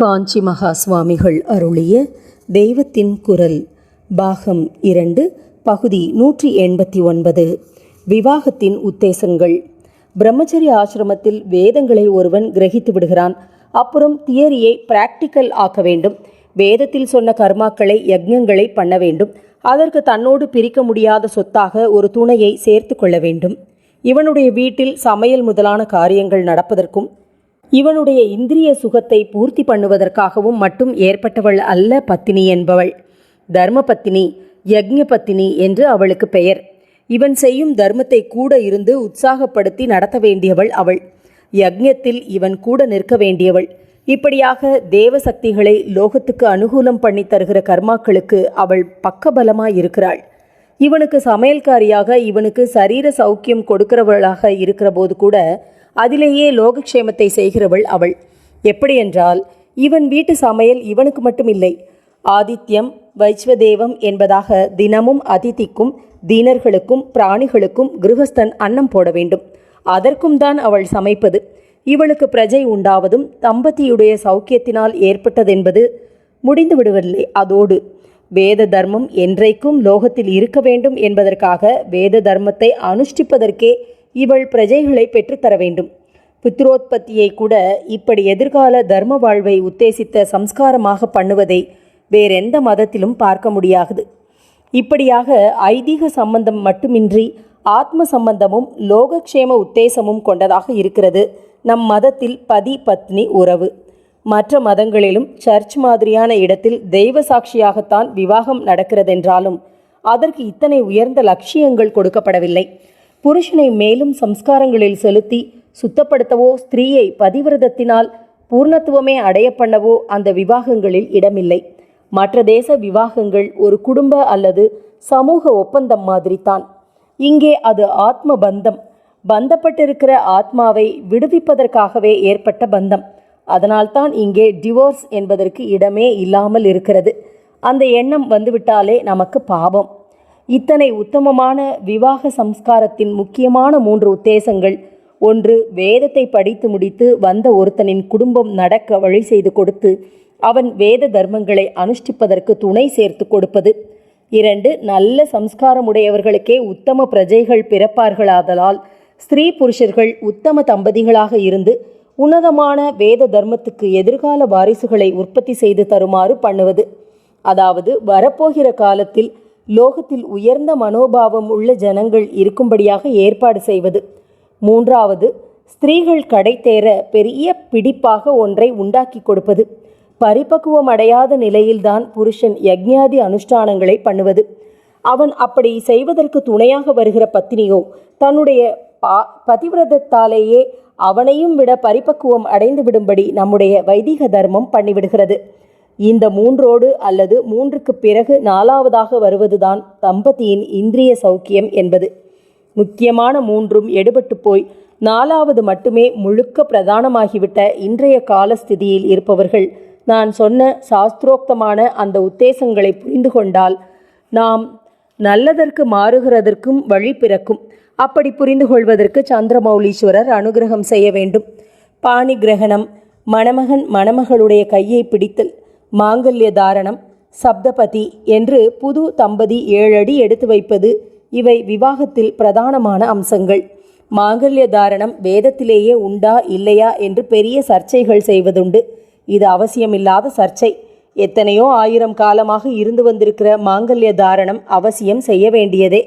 காஞ்சி மகா சுவாமிகள் அருளிய தெய்வத்தின் குரல் பாகம் இரண்டு பகுதி நூற்றி எண்பத்தி ஒன்பது. விவாகத்தின் உத்தேசங்கள். பிரம்மச்சரிய ஆசிரமத்தில் வேதங்களை ஒருவன் கிரகித்து விடுகிறான். அப்புறம் தியரியை பிராக்டிக்கல் ஆக்க வேண்டும். வேதத்தில் சொன்ன கர்மாக்களை யஜ்ஞங்களை பண்ண வேண்டும். அதற்கு தன்னோடு பிரிக்க முடியாத சொத்தாக ஒரு துணையை சேர்த்து கொள்ள வேண்டும். இவனுடைய வீட்டில் சமையல் முதலான காரியங்கள் நடப்பதற்கும் இவனுடைய இந்திரிய சுகத்தை பூர்த்தி பண்ணுவதற்காகவும் மட்டும் ஏற்பட்டவள் அல்ல பத்தினி என்பவள். தர்ம பத்தினி யக்ஞ பத்தினி என்று அவளுக்கு பெயர். இவன் செய்யும் தர்மத்தை கூட இருந்து உற்சாகப்படுத்தி நடத்த வேண்டியவள் அவள். யக்ஞத்தில் இவன் கூட நிற்க வேண்டியவள். இப்படியாக தேவ சக்திகளை லோகத்துக்கு அனுகூலம் பண்ணி தருகிற கர்மாக்களுக்கு அவள் பக்கபலமாய் இருக்கிறாள். இவனுக்கு சமையல்காரியாக இவனுக்கு சரீர சௌக்கியம் கொடுக்கிறவளாக இருக்கிற போது கூட அதிலேயே லோகக்ஷேமத்தை செய்கிறவள் அவள். எப்படியென்றால் இவன் வீட்டு சமையல் இவனுக்கு மட்டும் இல்லை ஆதித்யம் வைஸ்வதேவம் என்பதாக தினமும் அதிதிக்கும் தீனர்களுக்கும் பிராணிகளுக்கும் கிருஹஸ்தன் அன்னம் போட வேண்டும். அதற்கும் தான் அவள் சமைப்பது. இவளுக்கு பிரஜை உண்டாவதும் தம்பதியுடைய சௌக்கியத்தினால் ஏற்பட்டதென்பது முடிந்து விடுவதில்லை அதோடு வேத தர்மம் என்றைக்கும் லோகத்தில் இருக்க வேண்டும் என்பதற்காக வேத தர்மத்தை அனுஷ்டிப்பதற்கே இவள் பிரஜைகளை பெற்றுத்தர வேண்டும். புத்திரோத்பத்தியை கூட இப்படி எதிர்கால தர்ம வாழ்வை உத்தேசித்த சம்ஸ்காரமாக பண்ணுவதை வேறெந்த மதத்திலும் பார்க்க முடியாது. இப்படியாக ஐதீக சம்பந்தம் மட்டுமின்றி ஆத்ம சம்பந்தமும் லோகக்ஷேம உத்தேசமும் கொண்டதாக இருக்கிறது நம் மதத்தில் பதி பத்னி உறவு. மற்ற மதங்களிலும் சர்ச் மாதிரியான இடத்தில் தெய்வ சாட்சியாகத்தான் விவாகம் நடக்கிறதென்றாலும் அதற்கு இத்தனை உயர்ந்த லட்சியங்கள் கொடுக்கப்படவில்லை. புருஷனை மேலும் சம்ஸ்காரங்களில் செலுத்தி சுத்தப்படுத்தவோ ஸ்திரீயை பதிவிரதத்தினால் பூர்ணத்துவமே அடைய பண்ணவோ அந்த விவாகங்களில் இடமில்லை. மற்ற தேச விவாகங்கள் ஒரு குடும்ப அல்லது சமூக ஒப்பந்தம் மாதிரி தான் இங்கே அது ஆத்ம பந்தம். பந்தப்பட்டிருக்கிற ஆத்மாவை விடுவிப்பதற்காகவே ஏற்பட்ட பந்தம். அதனால்தான் இங்கே டிவோர்ஸ் என்பதற்கு இடமே இல்லாமல் இருக்கிறது. அந்த எண்ணம் வந்துவிட்டாலே நமக்கு பாவம். இத்தனை உத்தமமான விவாக சம்ஸ்காரத்தின் முக்கியமான மூன்று உத்தேசங்கள். ஒன்று வேதத்தை படித்து முடித்து வந்த ஒருத்தனின் குடும்பம் நடக்க வழி செய்து கொடுத்து அவன் வேத தர்மங்களை அனுஷ்டிப்பதற்கு துணை சேர்த்து கொடுப்பது. இரண்டு நல்ல சம்ஸ்காரமுடையவர்களுக்கே உத்தம பிரஜைகள் பிறப்பார்களாதலால் ஸ்திரீ புருஷர்கள் உத்தம தம்பதிகளாக இருந்து உன்னதமான வேத தர்மத்துக்கு எதிர்கால வாரிசுகளை உற்பத்தி செய்து தருமாறு பண்ணுவது. அதாவது வரப்போகிற காலத்தில் லோகத்தில் உயர்ந்த மனோபாவம் உள்ள ஜனங்கள் இருக்கும்படியாக ஏற்பாடு செய்வது. மூன்றாவது ஸ்திரீகள் கடை தேர பெரிய பிடிப்பாக ஒன்றை உண்டாக்கி கொடுப்பது. பரிபக்குவம் அடையாத நிலையில்தான் புருஷன் யக்ஞாதி அனுஷ்டானங்களை பண்ணுவது. அவன் அப்படி செய்வதற்கு துணையாக வருகிற பத்தினியோ தன்னுடைய பா பதிவிரதத்தாலேயே அவனையும் விட பரிபக்குவம் அடைந்து விடும்படி நம்முடைய வைதிக தர்மம் பண்ணிவிடுகிறது. இந்த மூன்றோடு அல்லது மூன்றுக்கு பிறகு நாலாவதாக வருவதுதான் தம்பதியின் இந்திரிய சௌக்கியம் என்பது. முக்கியமான மூன்றும் எடுபட்டு போய் நாலாவது மட்டுமே முழுக்க பிரதானமாகிவிட்ட இன்றைய காலஸ்திதியில் இருப்பவர்கள். நான் சொன்ன சாஸ்திரோக்தமான அந்த உத்தேசங்களை புரிந்து கொண்டால் நாம் நல்லதற்கு மாறுகிறதற்கும் வழி பிறக்கும். அப்படி புரிந்து கொள்வதற்கு சந்திரமௌலீஸ்வரர் அனுகிரகம் செய்ய வேண்டும். பாணி கிரகணம் மணமகன் மணமகளுடைய கையை பிடித்தல் மாங்கல்ய தாரணம் சப்தபதி என்று புது தம்பதி ஏழடி எடுத்து வைப்பது இவை விவாகத்தில் பிரதானமான அம்சங்கள். மாங்கல்ய தாரணம் வேதத்திலேயே உண்டா இல்லையா என்று பெரிய சர்ச்சைகள் செய்வதுண்டு. இது அவசியமில்லாத சர்ச்சை. எத்தனையோ ஆயிரம் காலமாக இருந்து வந்திருக்கிற மாங்கல்ய தாரணம் அவசியம் செய்ய வேண்டியதே.